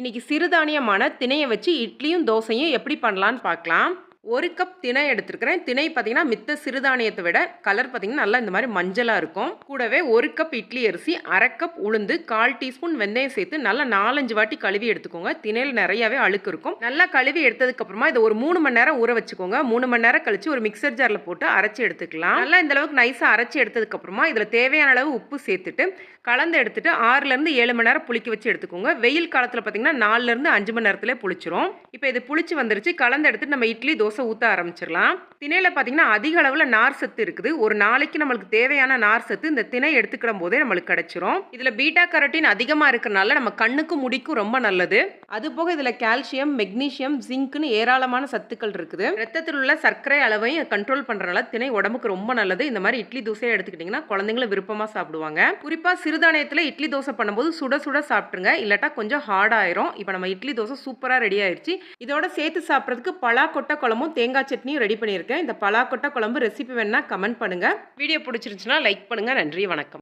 இன்றைக்கி சிறுதானியமான திணையை வச்சு இட்லியும் தோசையும் எப்படி பண்ணலான்னு பார்க்கலாம். ஒரு கப் திணை எடுத்துருக்கிறேன். திணை பார்த்தீங்கன்னா மித்த சிறுதானியத்தை விட கலர் பார்த்தீங்கன்னா நல்லா இந்த மாதிரி மஞ்சளாக இருக்கும். கூடவே ஒரு கப் இட்லி அரிசி அரை கப் உளுந்து கால் டீஸ்பூன் வெந்தயம் சேர்த்து நல்லா நாலஞ்சு வாட்டி கழுவி எடுத்துக்கோங்க. திணையில் நிறையாவே அழுக்கு இருக்கும். நல்லா கழுவி எடுத்ததுக்கப்புறமா இதை ஒரு மூணு மணி நேரம் ஊற வச்சுக்கோங்க. மூணு மணி நேரம் கழிச்சு ஒரு மிக்சர் ஜாரில் போட்டு அரைச்சி எடுத்துக்கலாம். நல்லா இந்த அளவுக்கு நைஸாக அரைச்சி எடுத்ததுக்கப்புறமா இதில் தேவையான அளவு உப்பு சேர்த்துட்டு கலந்து எடுத்துட்டு ஆறுலேருந்து ஏழு மணி நேரம் புளிக்க வச்சு எடுத்துக்கோங்க. வெயில் காலத்தில் பார்த்தீங்கன்னா நாலுலேருந்து அஞ்சு மணி நேரத்தில் புளிச்சிரும். இப்போ இது புளிச்சு வந்துருச்சு. கலந்து எடுத்துட்டு நம்ம இட்லி தோசை ஊற்ற ஆரம்பிச்சிடலாம். திணையில் பார்த்தீங்கன்னா அதிக அளவில் நார் சத்து இருக்குது. ஒரு நாளைக்கு நம்மளுக்கு தேவையான நார் சத்து இந்த திணை எடுத்துக்கிடும் போதே நம்மளுக்கு கிடைச்சிரும். இதில் பீட்டா கரட்டின் அதிகமாக இருக்கிறனால நம்ம கண்ணுக்கும் முடிக்கும் ரொம்ப நல்லது. அது போக இதில் கால்சியம் மெக்னீஷியம் ஜிங்க்னு ஏராளமான சத்துக்கள் இருக்குது. ரத்தத்தில் உள்ள சர்க்கரை அளவையும் கண்ட்ரோல் பண்ணுறனால திணை உடம்புக்கு ரொம்ப நல்லது. இந்த மாதிரி இட்லி தோசையை எடுத்துக்கிட்டிங்கன்னா குழந்தைங்களும் விருப்பமாக சாப்பிடுவாங்க. குறிப்பாக சிறுதானியத்தில் இட்லி தோசை பண்ணும்போது சுட சுட சாப்பிட்ருங்க இல்லாட்டா கொஞ்சம் ஹார்ட் ஆயிரும். இப்போ நம்ம இட்லி தோசை சூப்பராக ரெடி ஆயிடுச்சு இதோட சேர்த்து சாப்பிட்றதுக்கு பலாக்கொட்டை குழம்பும் தேங்காய் சட்னியும் ரெடி பண்ணியிருக்கேன். இந்த பலாக்கொட்டை குழம்பு ரெசிபி வேணால் கமெண்ட் பண்ணுங்கள் வீடியோ பிடிச்சிருந்துச்சுன்னா லைக் பண்ணுங்கள் நன்றி வணக்கம்.